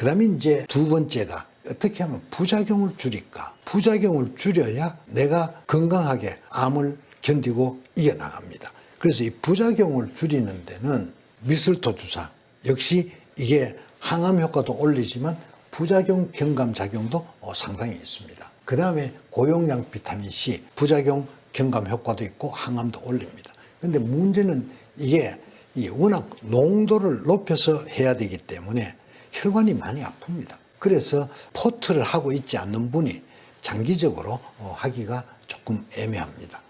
그 다음에 이제 두 번째가 어떻게 하면 부작용을 줄일까? 부작용을 줄여야 내가 건강하게 암을 견디고 이겨나갑니다. 그래서 이 부작용을 줄이는 데는 미술토 주사 역시 이게 항암 효과도 올리지만 부작용 경감 작용도 어, 상당히 있습니다. 그 다음에 고용량 비타민 C 부작용 경감 효과도 있고 항암도 올립니다. 근데 문제는 이게 이 워낙 농도를 높여서 해야 되기 때문에 혈관이 많이 아픕니다. 그래서 포트를 하고 있지 않는 분이 장기적으로 어, 하기가 조금 애매합니다.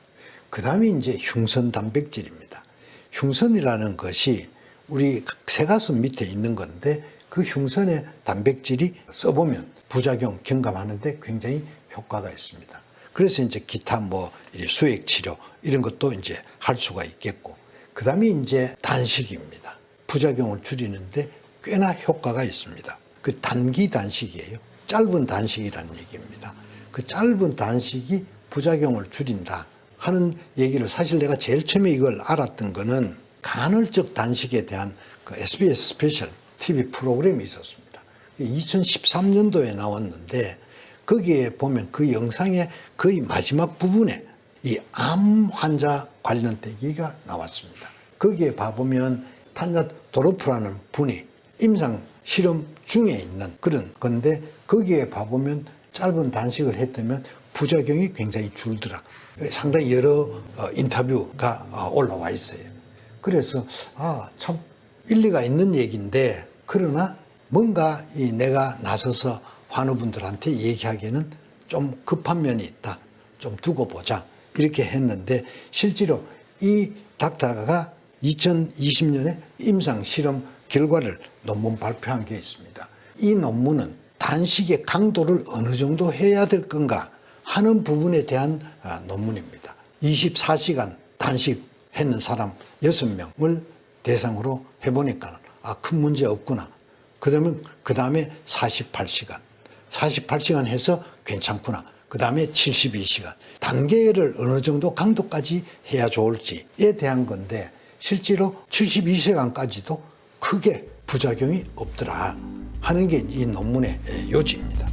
그 다음에 이제 흉선 단백질입니다. 흉선이라는 것이 우리 새가슴 밑에 있는 건데 그 흉선의 단백질이 써보면 부작용 경감하는데 굉장히 효과가 있습니다. 그래서 이제 기타 뭐이 수액 치료 이런 것도 이제 할 수가 있겠고 그 다음에 이제 단식입니다. 부작용을 줄이는데 꽤나 효과가 있습니다. 그 단기 단식이에요. 짧은 단식이라는 얘기입니다. 그 짧은 단식이 부작용을 줄인다 하는 얘기를 사실 내가 제일 처음에 이걸 알았던 거는 간헐적 단식에 대한 그 SBS 스페셜 TV 프로그램이 있었습니다. 2013년도에 나왔는데 거기에 보면 그 영상의 거의 마지막 부분에 이 암 환자 관련 얘기가 나왔습니다. 거기에 봐보면 탄자 도로프라는 분이 임상 실험 중에 있는 그런 건데 거기에 봐보면 짧은 단식을 했다면 부작용이 굉장히 줄더라. 상당히 여러 어, 인터뷰가 어, 올라와 있어요. 그래서 아 참 일리가 있는 얘기인데 그러나 뭔가 이 내가 나서서 환우분들한테 얘기하기에는 좀 급한 면이 있다. 좀 두고 보자. 이렇게 했는데 실제로 이 닥터가 2020년에 임상 실험 결과를 논문 발표한 게 있습니다. 이 논문은 단식의 강도를 어느 정도 해야 될 건가 하는 부분에 대한 아, 논문입니다. 24시간 단식했는 사람 6명을 대상으로 해보니까 아, 큰 문제 없구나. 그러면 그 다음에 48시간. 48시간 해서 괜찮구나. 그 다음에 72시간. 단계를 어느 정도 강도까지 해야 좋을지에 대한 건데 실제로 72시간까지도 크게 부작용이 없더라 하는 게 이 논문의 요지입니다.